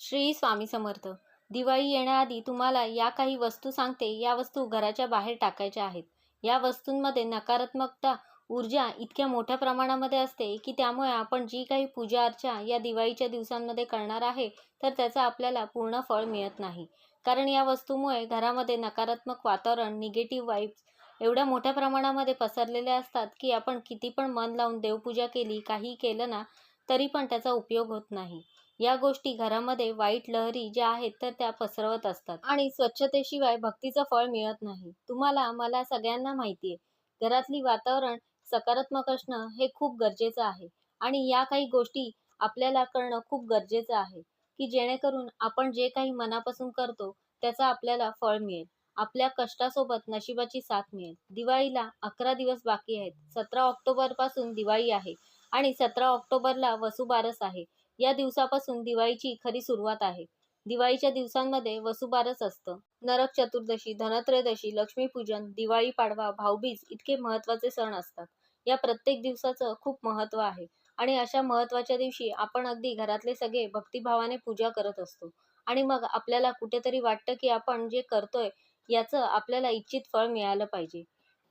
श्री स्वामी समर्थ दिवाळी येण्याआधी तुम्हाला या काही वस्तू सांगते या वस्तू घराच्या बाहेर टाकायच्या आहेत. या वस्तूंमध्ये नकारात्मकता ऊर्जा इतक्या मोठ्या प्रमाणामध्ये असते की त्यामुळे आपण जी काही पूजा अर्चा या दिवाळीच्या दिवसांमध्ये करणार आहे तर त्याचा आपल्याला पूर्ण फळ मिळत नाही. कारण या वस्तूमुळे घरामध्ये नकारात्मक वातावरण निगेटिव्ह वाईब्स एवढ्या मोठ्या प्रमाणामध्ये पसरलेले असतात की आपण किती पण मन लावून देवपूजा केली काही केलं ना तरी पण त्याचा उपयोग होत नाही. या गोष्टी घरामध्ये वाईट लहरी ज्या आहेत तर त्या पसरवत असतात. आणि स्वच्छतेशिवाय भक्तीचं फळ मिळत नाही. तुम्हाला मला सगळ्यांना माहिती आहे घरातली वातावरण सकारात्मक असणं हे खूप गरजेचं आहे. आणि या काही गोष्टी आपल्याला करणं खूप गरजेचं आहे की जेणेकरून आपण जे काही मनापासून करतो त्याचा आपल्याला फळ मिळेल. आपल्या कष्टासोबत नशिबाची साथ मिळेल. दिवाळीला अकरा दिवस बाकी आहेत. सतरा ऑक्टोबरपासून दिवाळी आहे. आणि सतरा ऑक्टोबरला वसुबारस आहे. या दिवसापासून दिवाळीची खरी सुरुवात आहे. दिवाळीच्या दिवसांमध्ये वसुबारस असतं. नरक चतुर्दशी धनत्रयोदशी लक्ष्मीपूजन दिवाळी पाडवा भाऊबीज इतके महत्त्वाचे सण असतात. या प्रत्येक दिवसाचं खूप महत्त्व आहे आणि अशा महत्त्वाच्या दिवशी आपण अगदी घरातले सगळे भक्तिभावाने पूजा करत असतो. आणि मग आपल्याला कुठेतरी वाटतं की आपण जे करतोय याचं आपल्याला इच्छित फळ मिळालं पाहिजे.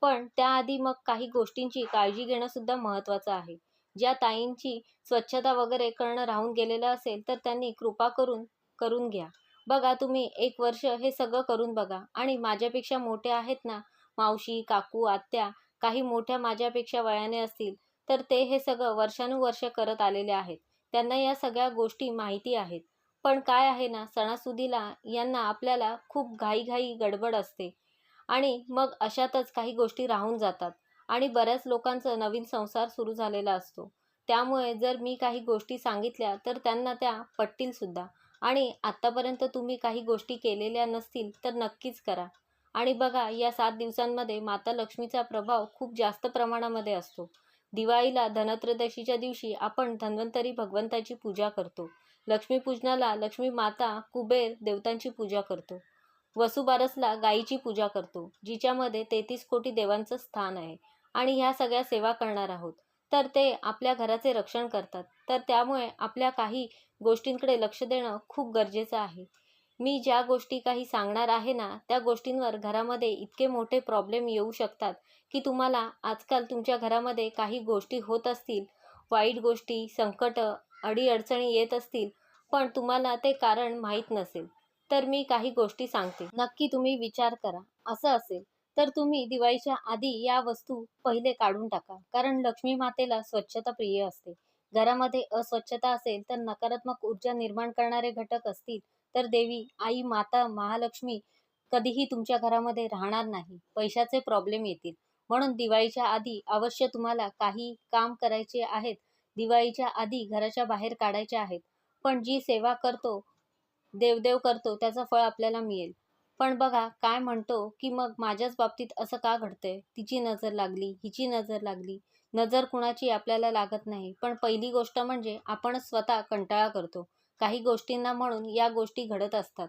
पण त्याआधी मग काही गोष्टींची काळजी घेणं सुद्धा महत्त्वाचं आहे. ज्या ताईंची स्वच्छता वगैरे करणं राहून गेलेलं असेल तर त्यांनी कृपा करून करून घ्या. बघा तुम्ही एक वर्ष हे सगळं करून बघा. आणि माझ्यापेक्षा मोठे आहेत ना मावशी काकू आत्या काही मोठ्या माझ्यापेक्षा वयाने असतील तर ते हे सगळं वर्षानुवर्ष करत आलेले आहेत. त्यांना या सगळ्या गोष्टी माहिती आहेत. पण काय आहे ना सणासुदीला यांना आपल्याला खूप घाईघाई गडबड असते. आणि मग अशातच काही गोष्टी राहून जातात. आणि बऱ्याच लोकांचा नवीन संसार सुरू झालेला असतो. त्यामुळे जर मी काही गोष्टी सांगितल्या तर त्यांना त्या पटतील सुद्धा. आणि आत्तापर्यंत तुम्ही काही गोष्टी केलेल्या नसतील तर नक्कीच करा. आणि बघा या सात दिवसांमध्ये माता लक्ष्मीचा प्रभाव खूप जास्त प्रमाणामध्ये असतो. दिवाळीला धनत्रयोदशीच्या दिवशी आपण धन्वंतरी भगवंताची पूजा करतो. लक्ष्मीपूजनाला लक्ष्मी माता कुबेर देवतांची पूजा करतो. वसुबारसला गायीची पूजा करतो जिच्यामध्ये तेहतीस कोटी देवांचं स्थान आहे. आणि ह्या सगळ्या सेवा करणार आहोत. तर ते आपल्या घराचे रक्षण करतात. तर त्यामुळे आपल्या काही गोष्टींकडे लक्ष देणं खूप गरजेचं आहे. मी ज्या गोष्टी काही सांगणार आहे ना त्या गोष्टींवर घरामध्ये इतके मोठे प्रॉब्लेम येऊ शकतात की तुम्हाला आजकाल तुमच्या घरामध्ये काही गोष्टी होत असतील वाईट गोष्टी संकट अडीअडचणी येत असतील पण तुम्हाला ते कारण माहीत नसेल. तर मी काही गोष्टी सांगते. नक्की तुम्ही विचार करा. असं असेल. तर तुम्ही दिवाळीच्या आधी या वस्तू पहिले काढून टाका. कारण लक्ष्मी मातेला स्वच्छता प्रिय असते. घरामध्ये अस्वच्छता असेल तर नकारात्मक ऊर्जा निर्माण करणारे घटक असतील तर देवी आई माता महालक्ष्मी कधीही तुमच्या घरामध्ये राहणार नाही. पैशाचे प्रॉब्लेम येतील. म्हणून दिवाळीच्या आधी अवश्य तुम्हाला काही काम करायचे आहेत. दिवाळीच्या आधी घराच्या बाहेर काढायचे आहेत. पण जी सेवा करतो देवदेव करतो त्याचं फळ आपल्याला मिळेल. पण बघा काय म्हणतो की मग माझ्याच बाबतीत असं का घडतंय? तिची नजर लागली हिची नजर लागली. नजर कुणाची आपल्याला लागत नाही. पण पहिली गोष्ट म्हणजे आपण स्वतः कंटाळा करतो. काही गोष्टींना म्हणून या गोष्टी घडत असतात.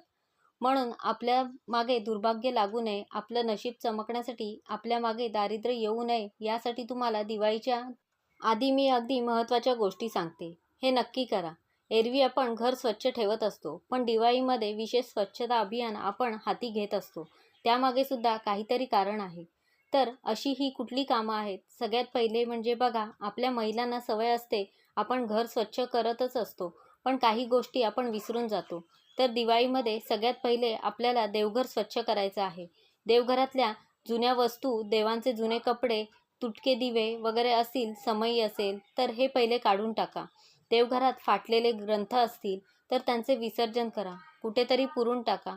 म्हणून आपल्या मागे दुर्भाग्य लागू नये आपलं नशीब चमकण्यासाठी आपल्या मागे दारिद्र्य येऊ नये यासाठी तुम्हाला दिवाळीच्या आधी मी अगदी महत्त्वाच्या गोष्टी सांगते. हे नक्की करा. एरवी आपण घर स्वच्छ ठेवत असतो पण दिवाळीमध्ये विशेष स्वच्छता अभियान आपण हाती घेत असतो. त्यामागे सुद्धा काहीतरी कारण आहे. तर अशी ही कुठली कामं आहेत? सगळ्यात पहिले म्हणजे बघा आपल्या महिलांना सवय असते आपण घर स्वच्छ करतच असतो पण काही गोष्टी आपण विसरून जातो. तर दिवाळीमध्ये सगळ्यात पहिले आपल्याला देवघर स्वच्छ करायचं आहे. देवघरातल्या जुन्या वस्तू देवांचे जुने कपडे तुटके दिवे वगैरे असतील समयी असेल तर हे पहिले काढून टाका. देवघरात फाटलेले ग्रंथ असतील तर त्यांचे विसर्जन करा. कुठेतरी पुरून टाका.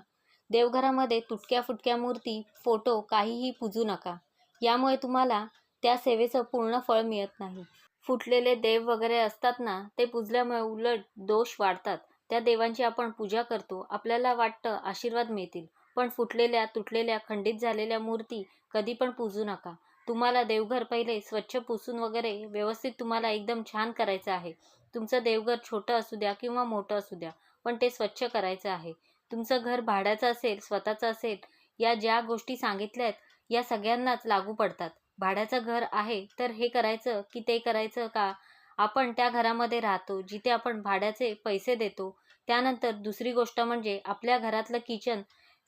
देवघरामध्ये तुटक्या फुटक्या मूर्ती फोटो काहीही पूजू नका. यामुळे तुम्हाला त्या सेवेचं पूर्ण फळ मिळत नाही. फुटलेले देव वगैरे असतात ना ते पुजल्यामुळे उलट दोष वाढतात. त्या देवांची आपण पूजा करतो. आपल्याला वाटतं आशीर्वाद मिळतील. पण फुटलेल्या तुटलेल्या खंडित झालेल्या मूर्ती कधी पण पूजू नका. तुम्हाला देवघर पहिले स्वच्छ पुसून वगैरे व्यवस्थित तुम्हाला एकदम छान करायचं आहे. तुमचं देवघर छोटं असू द्या किंवा मोठं असू द्या पण ते स्वच्छ करायचं आहे. तुमचं घर भाड्याचं असेल स्वतःचं असेल या ज्या गोष्टी सांगितल्या आहेत या सगळ्यांनाच लागू पडतात. भाड्याचं घर आहे तर हे करायचं की ते करायचं का? आपण त्या घरामध्ये राहतो जिथे आपण भाड्याचे पैसे देतो त्यानंतर दुसरी गोष्ट म्हणजे आपल्या घरातलं किचन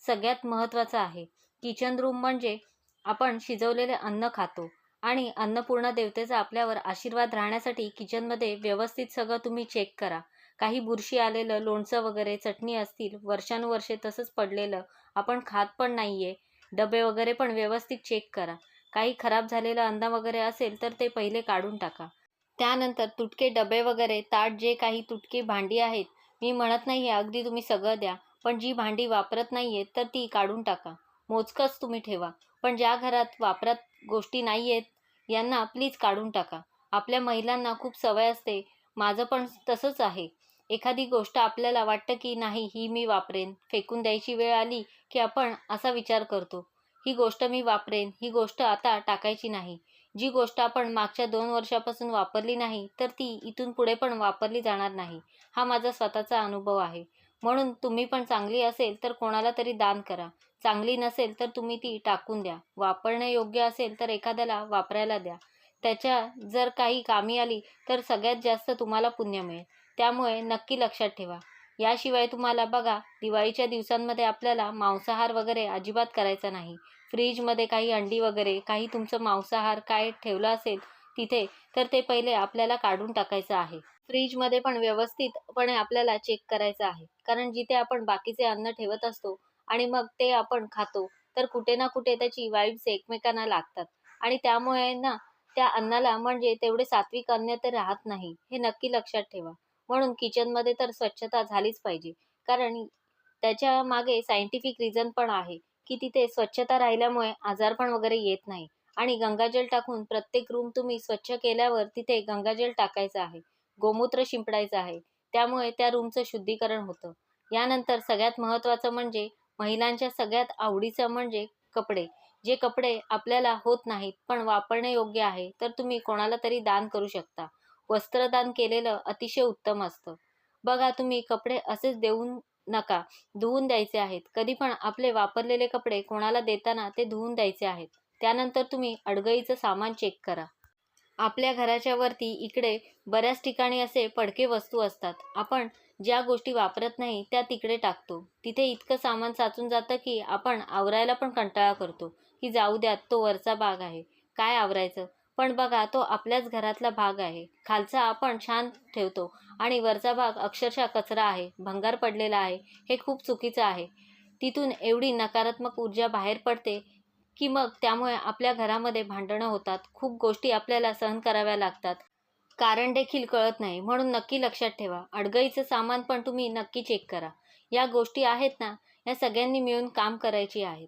सगळ्यात महत्त्वाचं आहे. किचन रूम म्हणजे आपण शिजवलेले अन्न खातो. आणि अन्नपूर्णा देवतेचा आपल्यावर आशीर्वाद राहण्यासाठी किचनमध्ये व्यवस्थित सगळं तुम्ही चेक करा. काही बुरशी आलेलं लोणचं वगैरे चटणी असतील वर्षानुवर्षे तसंच पडलेलं आपण खात पण नाही आहे डबे वगैरे पण व्यवस्थित चेक करा. काही खराब झालेलं अन्न वगैरे असेल तर ते पहिले काढून टाका. त्यानंतर तुटके डबे वगैरे ताट जे काही तुटकी भांडी आहेत मी म्हणत नाही आहे अगदी तुम्ही सगळं द्या पण जी भांडी वापरत नाही आहेत तर ती काढून टाका. मोजकंच तुम्ही ठेवा. पण ज्या घरात वापरात गोष्टी नाही आहेत यांना प्लीज काढून टाका. आपल्या महिलांना खूप सवय असते. माझं पण तसंच आहे. एखादी गोष्ट आपल्याला वाटतं की नाही ही मी वापरेन. फेकून द्यायची वेळ आली की आपण असा विचार करतो. ही गोष्ट मी वापरेन. ही गोष्ट आता टाकायची नाही. जी गोष्ट आपण मागच्या दोन वर्षापासून वापरली नाही तर ती इथून पुढे पण वापरली जाणार नाही. हा माझा स्वतःचा अनुभव आहे. म्हणून तुम्ही पण चांगली असेल तर कोणाला तरी दान करा. चांगली नसेल तर तुम्ही ती टाकून द्या. वापरणे योग्य असेल तर एखाद्याला वापरायला द्या. त्याच्या जर काही कामी आली तर सगळ्यात जास्त तुम्हाला पुण्य मिळेल. त्यामुळे नक्की लक्षात ठेवा. याशिवाय तुम्हाला बघा दिवाळीच्या दिवसांमध्ये आपल्याला मांसाहार वगैरे अजिबात करायचा नाही. फ्रीजमध्ये काही अंडी वगैरे काही तुमचं मांसाहार काय ठेवलं असेल तिथे तर ते पहिले आपल्याला काढून टाकायचं आहे. फ्रीजमध्ये पण व्यवस्थितपणे आपल्याला चेक करायचं आहे. कारण जिथे आपण बाकीचे अन्न ठेवत असतो आणि मग ते आपण खातो तर कुठे ना कुठे त्याची वाईब्स एकमेकांना लागतात. आणि त्यामुळे ना त्या अन्नाला म्हणजे तेवढे सात्विक अन्न ते राहत नाही हे नक्की लक्षात ठेवा. म्हणून किचनमध्ये तर स्वच्छता झालीच पाहिजे. कारण त्याच्यामागे सायंटिफिक रिझन पण आहे की तिथे स्वच्छता राहिल्यामुळे आजारपण वगैरे येत नाही. आणि गंगाजल टाकून प्रत्येक रूम तुम्ही स्वच्छ केल्यावर तिथे गंगाजल टाकायचं आहे. गोमूत्र शिंपडायचं आहे. त्यामुळे त्या रूमचं शुद्धीकरण होतं. यानंतर सगळ्यात महत्त्वाचं म्हणजे महिलांच्या सगळ्यात आवडीचं म्हणजे कपडे. जे कपडे आपल्याला होत नाहीत पण वापरणे योग्य आहे तर तुम्ही कोणाला तरी दान करू शकता. वस्त्रदान केलेलं अतिशय उत्तम असतं. बघा तुम्ही कपडे असेच देऊन नका धुवून द्यायचे आहेत. कधी पण आपले वापरलेले कपडे कोणाला देताना ते धुवून द्यायचे आहेत. त्यानंतर तुम्ही अडगळीचं सामान चेक करा. आपल्या घराच्या वरती इकडे बऱ्याच ठिकाणी असे पडके वस्तू असतात. आपण ज्या गोष्टी वापरत नाही त्या तिकडे टाकतो. तिथे इतकं सामान साचून जातं की आपण आवरायला पण कंटाळा करतो. की जाऊ द्यात तो वरचा भाग आहे. काय आवरायचं? पण बघा तो आपल्याच घरातला भाग आहे. खालचा आपण छान ठेवतो आणि वरचा भाग अक्षरशः कचरा आहे भंगार पडलेला आहे. हे खूप चुकीचं आहे. तिथून एवढी नकारात्मक ऊर्जा बाहेर पडते की मग त्यामुळे आपल्या घरामध्ये भांडणं होतात. खूप गोष्टी आपल्याला सहन कराव्या लागतात. कारण देखील कळत नाही. म्हणून नक्की लक्षात ठेवा. अडगळीचं सामान पण तुम्ही नक्की चेक करा. या गोष्टी आहेत ना या सगळ्यांनी मिळून काम करायची आहेत.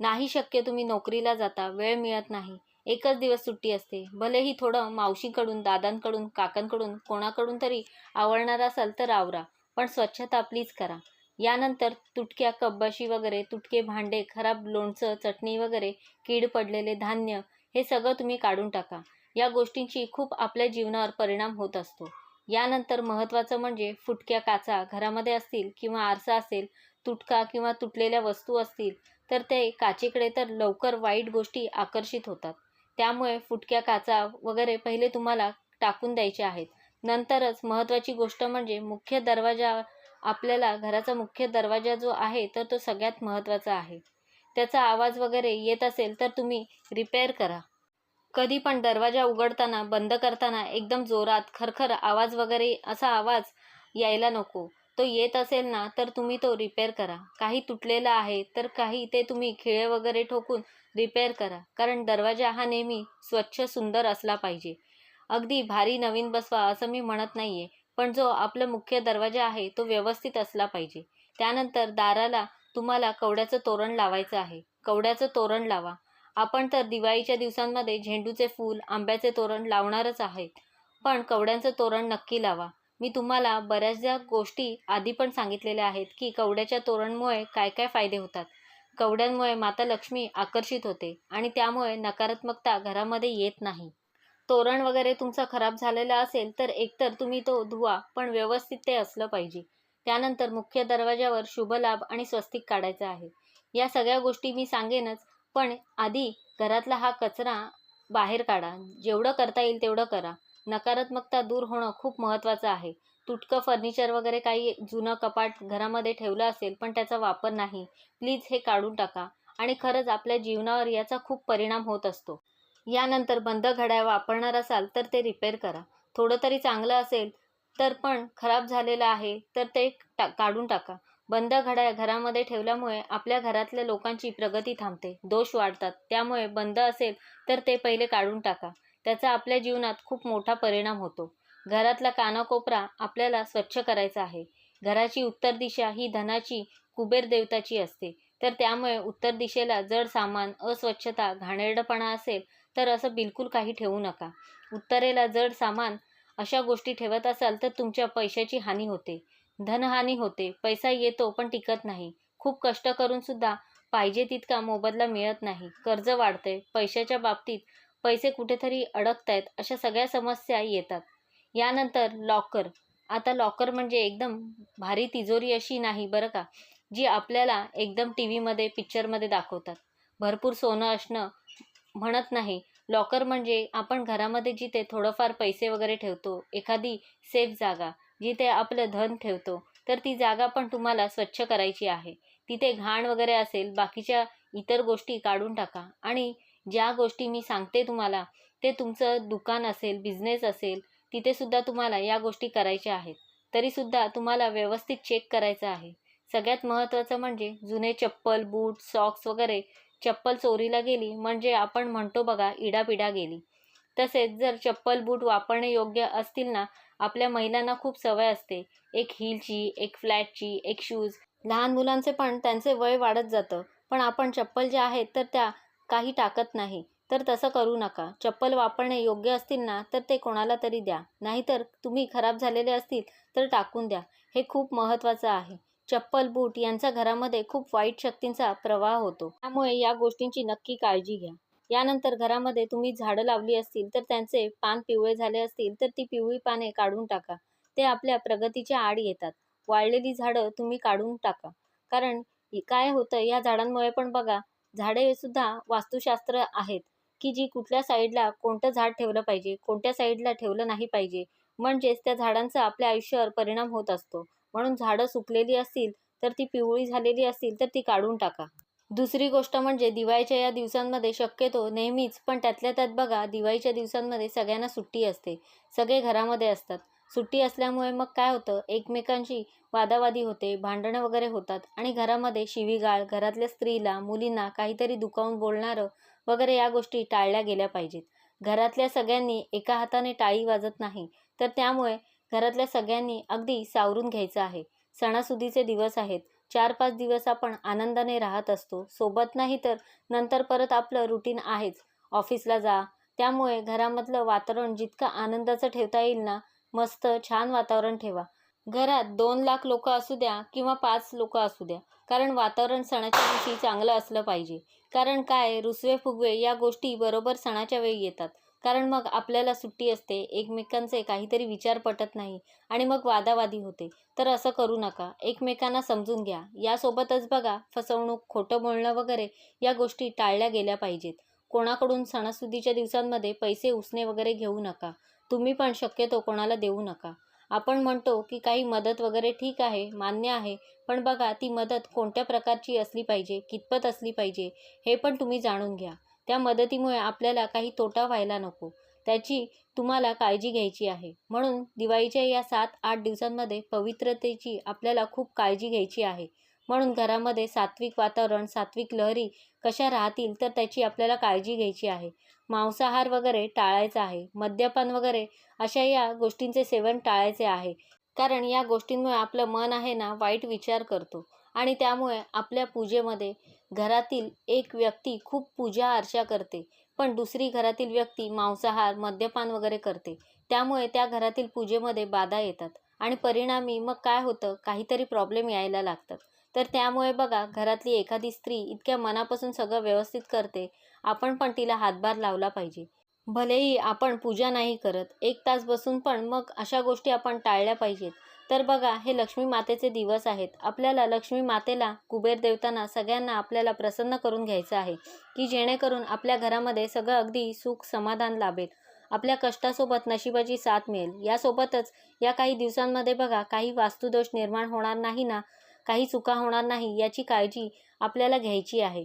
नाही शक्य तुम्ही नोकरीला जाता. वेळ मिळत नाही. एकच दिवस सुट्टी असते. भलेही थोडं मावशीकडून दादांकडून काकांकडून कोणाकडून तरी आवडणार असाल तर आवरा. पण स्वच्छता प्लीज करा. यानंतर तुटक्या कब्बाशी वगैरे तुटके भांडे खराब लोणचं चटणी वगैरे कीड पडलेले धान्य हे सगळं तुम्ही काढून टाका. या गोष्टींची खूप आपल्या जीवनावर परिणाम होत असतो. यानंतर महत्त्वाचं म्हणजे फुटक्या काचा घरामध्ये असतील किंवा आरसा असेल तुटका किंवा तुटलेल्या वस्तू असतील तर ते काचेकडे तर लवकर वाईट गोष्टी आकर्षित होतात. त्यामुळे फुटक्या काचा वगैरे पहिले तुम्हाला टाकून द्यायचे आहेत. नंतरच महत्त्वाची गोष्ट म्हणजे मुख्य दरवाजा आपल्याला घराचा मुख्य दरवाजा जो आहे तर तो सगळ्यात महत्त्वाचा आहे. त्याचा आवाज वगैरे येत असेल तर तुम्ही रिपेअर करा. कधी पण दरवाजा उघडताना बंद करताना एकदम जोरात खरखर आवाज वगैरे असा आवाज यायला नको. तो येत असेल ना तर तुम्ही तो रिपेअर करा. काही तुटलेला आहे तर काही ते तुम्ही खिळे वगैरे ठोकून रिपेअर करा. कारण दरवाजा हा नेहमी स्वच्छ सुंदर असला पाहिजे. अगदी भारी नवीन बसवा असं मी म्हणत नाही आहे पण जो आपला मुख्य दरवाजा आहे तो व्यवस्थित असला पाहिजे. त्यानंतर दाराला तुम्हाला कवड्याचं तोरण लावायचं आहे. कवड्याचं तोरण लावा. आपण तर दिवाळीच्या दिवसांमध्ये झेंडूचे फूल आंब्याचे तोरण लावणारच आहेत. पण कवड्यांचं तोरण नक्की लावा. मी तुम्हाला बऱ्याचशा गोष्टी आधी पण सांगितलेल्या आहेत की कवड्याच्या तोरणमुळे काय काय फायदे होतात. कवड्यांमुळे माता लक्ष्मी आकर्षित होते आणि त्यामुळे नकारात्मकता घरामध्ये येत नाही. तोरण वगैरे तुमचा खराब झालेला असेल तर एकतर तुम्ही तो धुवा पण व्यवस्थित ते असलं पाहिजे. त्यानंतर मुख्य दरवाजावर शुभलाभ आणि स्वस्तिक काढायचं आहे. या सगळ्या गोष्टी मी सांगेनच पण आधी घरातला हा कचरा बाहेर काढा. जेवढं करता येईल तेवढं करा. नकारात्मकता दूर होणं खूप महत्त्वाचं आहे. तुटकं फर्निचर वगैरे काही जुनं कपाट घरामध्ये ठेवलं असेल पण त्याचा वापर नाही. प्लीज हे काढून टाका. आणि खरंच आपल्या जीवनावर याचा खूप परिणाम होत असतो. यानंतर बंद घड्याळ वापरणार असाल तर ते रिपेअर करा. थोडं तरी चांगलं असेल तर पण खराब झालेलं आहे तर ते टा काढून टाका. बंद घड्याळ घरामध्ये ठेवल्यामुळे आपल्या घरातल्या लोकांची प्रगती थांबते. दोष वाढतात. त्यामुळे बंद असेल तर ते पहिले काढून टाका. त्याचा आपल्या जीवनात खूप मोठा परिणाम होतो. घरातला कानाकोपरा आपल्याला स्वच्छ करायचा आहे. घराची उत्तर दिशा ही धनाची कुबेर देवताची असते. तर त्यामुळे उत्तर दिशेला जड सामान अस्वच्छता घाणेरडपणा असेल तर असं बिलकुल काही ठेवू नका. उत्तरेला जड सामान अशा गोष्टी ठेवत असाल तर तुमच्या पैशाची हानी होते. धनहानी होते. पैसा येतो पण टिकत नाही. खूप कष्ट करून सुद्धा पाहिजे तितका मोबदला मिळत नाही. कर्ज वाढते पैशाच्या बाबतीत पैसे कुठेतरी अडकतायत अशा सगळ्या समस्या येतात. यानंतर लॉकर. आता लॉकर म्हणजे एकदम भारी तिजोरी अशी नाही बरं का जी आपल्याला एकदम टी व्हीमध्ये पिक्चरमध्ये दाखवतात. भरपूर सोनं असणं म्हणत नाही. लॉकर म्हणजे आपण घरामध्ये जिथे थोडंफार पैसे वगैरे ठेवतो एखादी सेफ जागा जिथे आपलं धन ठेवतो तर ती जागा पण तुम्हाला स्वच्छ करायची आहे. तिथे घाण वगैरे असेल बाकीच्या इतर गोष्टी काढून टाका. आणि ज्या गोष्टी मी सांगते तुम्हाला ते तुमचं दुकान असेल बिझनेस असेल तिथे सुद्धा तुम्हाला या गोष्टी करायच्या आहेत. तरीसुद्धा तुम्हाला व्यवस्थित चेक करायचं आहे. सगळ्यात महत्त्वाचं म्हणजे जुने चप्पल बूट सॉक्स वगैरे चप्पल चोरीला गेली म्हणजे आपण म्हणतो बघा इडापिडा गेली. तसेच जर चप्पल बूट वापरणे योग्य असतील ना आपल्या महिलांना खूप सवय असते. एक हिलची एक फ्लॅटची एक शूज. लहान मुलांचे पण त्यांचे वय वाढत जातं. पण आपण चप्पल ज्या आहेत तर त्या काही टाकत नाही. तर तसं करू नका. चप्पल वापरणे योग्य असतील ना तर ते कोणाला तरी द्या. नाहीतर तुम्ही खराब झालेले असतील तर टाकून द्या. हे खूप महत्त्वाचं आहे. चप्पल बूट यांचा घरामध्ये खूप वाईट शक्तींचा प्रवाह होतो. त्यामुळे या गोष्टींची नक्की काळजी घ्या. यानंतर घरामध्ये तुम्ही झाडं लावली असतील तर त्यांचे पान पिवळे झाले असतील तर ती पिवळी पाने काढून टाका. ते आपल्या प्रगतीच्या आड येतात. वाळलेली झाडं तुम्ही काढून टाका. कारण काय होतं या झाडांमुळे पण बघा झाडे सुद्धा वास्तुशास्त्र आहेत की जी कुठल्या साईडला कोणतं झाड ठेवलं पाहिजे कोणत्या साईडला ठेवलं नाही पाहिजे. म्हणजेच त्या झाडांचा आपल्या आयुष्यावर परिणाम होत असतो. म्हणून झाडं सुकलेली असतील तर ती पिवळी झालेली असतील तर ती काढून टाका. दुसरी गोष्ट म्हणजे दिवाळीच्या या दिवसांमध्ये शक्यतो नेहमीच पण त्यातल्या त्यात बघा दिवाळीच्या दिवसांमध्ये सगळ्यांना सुट्टी असते. सगळे घरामध्ये असतात. सुट्टी असल्यामुळे मग काय होतं? एकमेकांशी वादावादी होते भांडणं वगैरे होतात आणि घरामध्ये शिवीगाळ घरातल्या स्त्रीला मुलींना काहीतरी दुखावून बोलणारं वगैरे या गोष्टी टाळल्या गेल्या पाहिजेत. घरातल्या सगळ्यांनी एका हाताने टाळी वाजत नाही. तर त्यामुळे घरातल्या सगळ्यांनी अगदी सावरून घ्यायचं आहे. सणासुदीचे दिवस आहेत. चार पाच दिवस आपण आनंदाने राहत असतो. सोबत नाही तर नंतर परत आपलं रुटीन आहेच. ऑफिसला जा. त्यामुळे घरामधलं वातावरण जितकं आनंदाचं ठेवता येईल ना मस्त छान वातावरण ठेवा. घरात दोन लाख लोक असू द्या किंवा पाच लोक असू द्या. कारण वातावरण सणाच्या दिवशी चांगलं असलं पाहिजे. कारण काय रुसवे फुगवे या गोष्टी बरोबर सणाच्या वेळी येतात. कारण मग आपल्याला सुट्टी असते एकमेकांचे काहीतरी विचार पटत नाही आणि मग वादावादी होते. तर असं करू नका एकमेकांना समजून घ्या. यासोबतच बघा फसवणूक खोटं बोलणं वगैरे या गोष्टी टाळल्या गेल्या पाहिजेत. कोणाकडून सणासुदीच्या दिवसांमध्ये पैसे उसने वगैरे घेऊ नका. तुम्ही पण शक्यतो कोणाला देऊ नका. आपण म्हणतो की काही मदत वगैरे ठीक आहे मान्य आहे पण बघा ती मदत कोणत्या प्रकारची असली पाहिजे कितपत असली पाहिजे हे पण तुम्ही जाणून घ्या. त्या मदतीमुळे आपल्याला काही तोटा व्हायला नको. त्याची तुम्हाला काळजी घ्यायची आहे. म्हणून दिवाळीच्या या सात आठ दिवसांमध्ये पवित्रतेची आपल्याला खूप काळजी घ्यायची आहे. म्हणून घरामध्ये सात्विक वातावरण सात्विक लहरी कशा राहतील तर त्याची आपल्याला काळजी घ्यायची आहे. मांसाहार वगैरे टाळायचा आहे. मद्यपान वगैरे अशा या गोष्टींचे सेवन टाळायचे आहे. कारण या गोष्टींमुळे आपलं मन आहे ना वाईट विचार करतो. आणि त्यामुळे आपल्या पूजेमध्ये घरातील एक व्यक्ती खूप पूजा अर्चा करते पण दुसरी घरातील व्यक्ती मांसाहार मद्यपान वगैरे करते. त्यामुळे त्या घरातील पूजेमध्ये बाधा येतात आणि परिणामी मग काय होतं? काहीतरी प्रॉब्लेम यायला लागतात. तर त्यामुळे बघा घरातली एखादी स्त्री इतक्या मनापासून सगळं व्यवस्थित करते आपण पण तिला हातभार लावला पाहिजे. भलेही आपण पूजा नाही करत एक तास बसून पण मग अशा गोष्टी आपण टाळल्या पाहिजेत. तर बघा हे लक्ष्मी मातेचे दिवस आहेत. आपल्याला लक्ष्मी मातेला कुबेर देवताना सगळ्यांना आपल्याला प्रसन्न करून घ्यायचं आहे की जेणेकरून आपल्या घरामध्ये सगळं अगदी सुख समाधान लाभेल. आपल्या कष्टासोबत नशिबाची साथ मिळेल. यासोबतच या काही दिवसांमध्ये बघा काही वास्तुदोष निर्माण होणार नाही ना काही चुका होणार नाही याची काळजी आपल्याला घ्यायची आहे.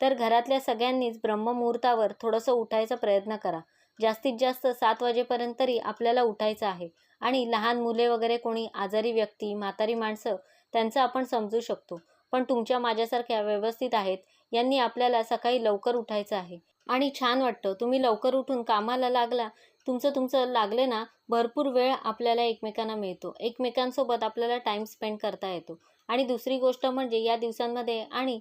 तर घरातल्या सगळ्यांनीच ब्रह्ममुहूर्तावर थोडंसं उठायचा प्रयत्न करा. जास्तीत जास्त सात वाजेपर्यंत तरी आपल्याला उठायचं आहे. आणि लहान मुले वगैरे कोणी आजारी व्यक्ती म्हातारी माणसं त्यांचं आपण समजू शकतो. पण तुमच्या माझ्यासारख्या व्यवस्थित आहेत यांनी आपल्याला सकाळी लवकर उठायचं आहे. आणि छान वाटतं तुम्ही लवकर उठून कामाला लागला तुमचं तुमचं लागले ना भरपूर वेळ आपल्याला एकमेकांना मिळतो. एकमेकांसोबत आपल्याला टाईम स्पेंड करता येतो. आणि दुसरी गोष्ट म्हणजे या दिवसांमध्ये आणि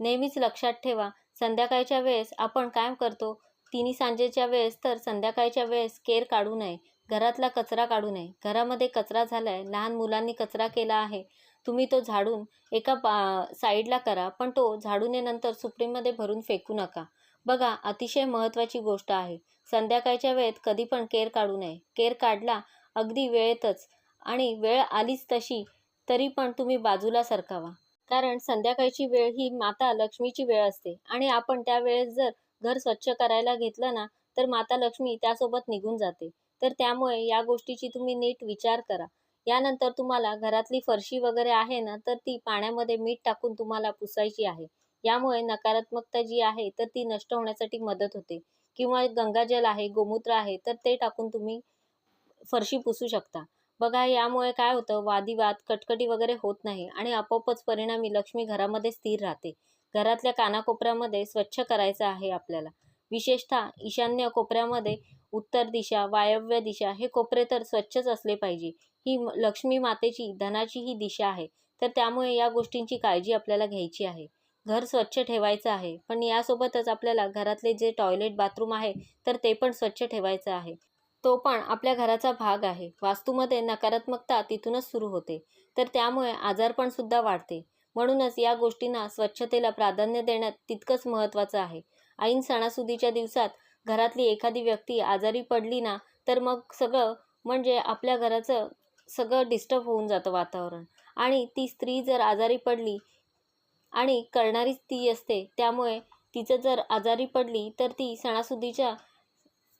नेहमीच लक्षात ठेवा संध्याकाळच्या वेळेस आपण काय करतो तिन्ही सांजेच्या वेळेस तर संध्याकाळच्या वेळेस केर काढू नये. घरातला कचरा काढू नये. घरामध्ये कचरा झाला आहे लहान मुलांनी कचरा केला आहे. तुम्ही तो झाडून एका बा साईडला करा पण तो झाडूनेनंतर सुपडीमध्ये भरून फेकू नका. बघा अतिशय महत्त्वाची गोष्ट आहे. संध्याकाळच्या वेळेत कधी पण केर काढू नये. केर काढला अगदी वेळेतच आणि वेळ आलीच तशी तरी पण तुम्ही बाजूला सरकावा. कारण संध्याकाळची वेळ ही माता लक्ष्मीची वेळ असते आणि आपण त्या वेळेस जर घर स्वच्छ करायला घेतलं ना तर माता लक्ष्मी त्यासोबत निघून जाते. तर त्यामुळे या गोष्टीची तुम्ही नीट विचार करा. यानंतर तुम्हाला घरातली फरशी वगैरे आहे ना तर ती पाण्यामध्ये मीठ टाकून तुम्हाला पुसायची आहे. यामुळे नकारात्मकता जी आहे तर ती नष्ट होण्यासाठी मदत होते. किंवा गंगाजल आहे गोमूत्र आहे तर ते टाकून तुम्ही फरशी पुसू शकता. बघा यामुळे काय होतं वादिवाद कटकटी वगैरे होत नाही आणि आपोआपच परिणामी लक्ष्मी घरामध्ये स्थिर राहते. घरातल्या कानाकोपऱ्यामध्ये स्वच्छ करायचं आहे आपल्याला. विशेषतः ईशान्य कोपऱ्यामध्ये उत्तर दिशा वायव्य दिशा हे कोपरे तर स्वच्छच असले पाहिजे. ही लक्ष्मी मातेची धनाची ही दिशा आहे. तर त्यामुळे या गोष्टींची काळजी आपल्याला घ्यायची आहे. घर स्वच्छ ठेवायचं आहे. पण यासोबतच आपल्याला घरातले जे टॉयलेट बाथरूम आहे तर ते पण स्वच्छ ठेवायचं आहे. तो पण आपल्या घराचा भाग आहे. वास्तूमध्ये नकारात्मकता तिथूनच सुरू होते. तर त्यामुळे आजारपणसुद्धा वाढते. म्हणूनच या गोष्टींना स्वच्छतेला प्राधान्य देण्यात तितकंच महत्त्वाचं आहे. ऐन सणासुदीच्या दिवसात घरातली एखादी व्यक्ती आजारी पडली ना तर मग सगळं म्हणजे आपल्या घराचं सगळं डिस्टर्ब होऊन जातं वातावरण. आणि ती स्त्री जर आजारी पडली आणि करणारीच ती असते त्यामुळे तिचं जर आजारी पडली तर ती सणासुदीच्या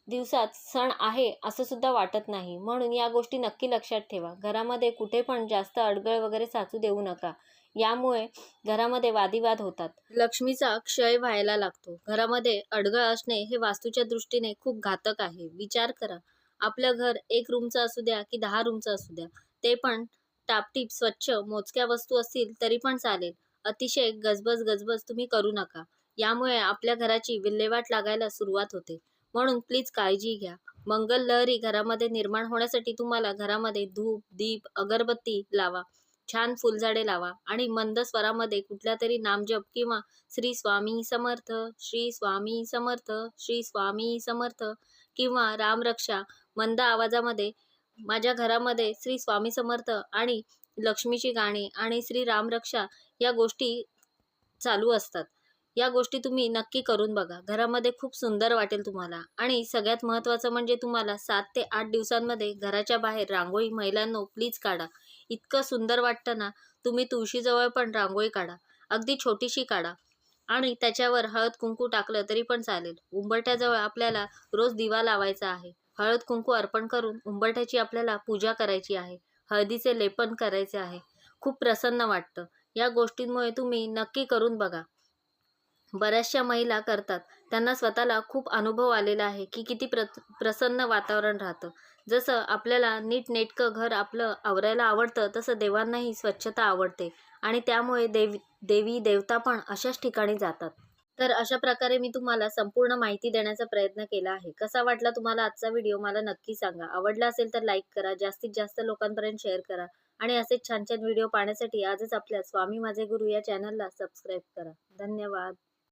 दिवसात सण आहे असं सुद्धा वाटत नाही. म्हणून या गोष्टी नक्की लक्षात ठेवा. घरामध्ये कुठे पण जास्त अडगळ वगैरे साचू देऊ नका. यामुळे घरामध्ये वादिवाद होतात. लक्ष्मीचा क्षय व्हायला लागतो. घरामध्ये अडगळ असणे हे वास्तूच्या दृष्टीने खूप घातक आहे. विचार करा. आपलं घर एक रूमचं असू द्या की दहा रूमचं असू द्या. ते पण टापटीप स्वच्छ मोजक्या वस्तू असतील तरी पण चालेल. अतिशय गजबज गजबज तुम्ही करू नका. यामुळे आपल्या घराची विल्हेवाट लागायला सुरुवात होते. म्हणून प्लीज काळजी घ्या. मंगल लहरी घरामध्ये निर्माण होण्यासाठी तुम्हाला घरामध्ये धूप दीप अगरबत्ती लावा. छान फुलझाडे लावा आणि मंद स्वरामध्ये कुठल्या तरी नामजप किंवा श्री स्वामी समर्थ श्री स्वामी समर्थ श्री स्वामी समर्थ किंवा रामरक्षा मंद आवाजामध्ये माझ्या घरामध्ये श्री स्वामी समर्थ आणि लक्ष्मीची गाणी आणि श्री रामरक्षा या गोष्टी चालू असतात. या गोष्टी तुम्ही नक्की करून बघा. घरामध्ये खूप सुंदर वाटेल तुम्हाला. आणि सगळ्यात महत्त्वाचं म्हणजे तुम्हाला सात ते आठ दिवसांमध्ये घराच्या बाहेर रांगोळी महिलांनो प्लीज काढा. इतकं सुंदर वाटतं ना तुम्ही तुळशीजवळ पण रांगोळी काढा. अगदी छोटीशी काढा. आणि त्याच्यावर हळद कुंकू टाकलं तरी पण चालेल. उंबरठ्याजवळ आपल्याला रोज दिवा लावायचा आहे. हळद कुंकू अर्पण करून उंबरठ्याची आपल्याला पूजा करायची आहे. हळदीचे लेपन करायचे आहे. खूप प्रसन्न वाटतं. या गोष्टींमुळे तुम्ही नक्की करून बघा. बऱ्याचशा महिला करतात. त्यांना स्वतःला खूप अनुभव आलेला आहे की किती प्र प्रसन्न वातावरण राहतं. जसं आपल्याला नीटनेटकं घर आपलं आवरायला आवडतं तसं देवांनाही स्वच्छता आवडते आणि त्यामुळे देवी देवी देवता पण अशाच ठिकाणी जातात. तर अशा प्रकारे मी तुम्हाला संपूर्ण माहिती देण्याचा प्रयत्न केला आहे. कसा वाटला तुम्हाला आजचा व्हिडिओ मला नक्की सांगा. आवडला असेल तर लाईक करा जास्तीत जास्त लोकांपर्यंत शेअर करा आणि असेच छान छान व्हिडिओ पाहण्यासाठी आजच आपल्या स्वामी माझे गुरु या चॅनलला सबस्क्राईब करा. धन्यवाद.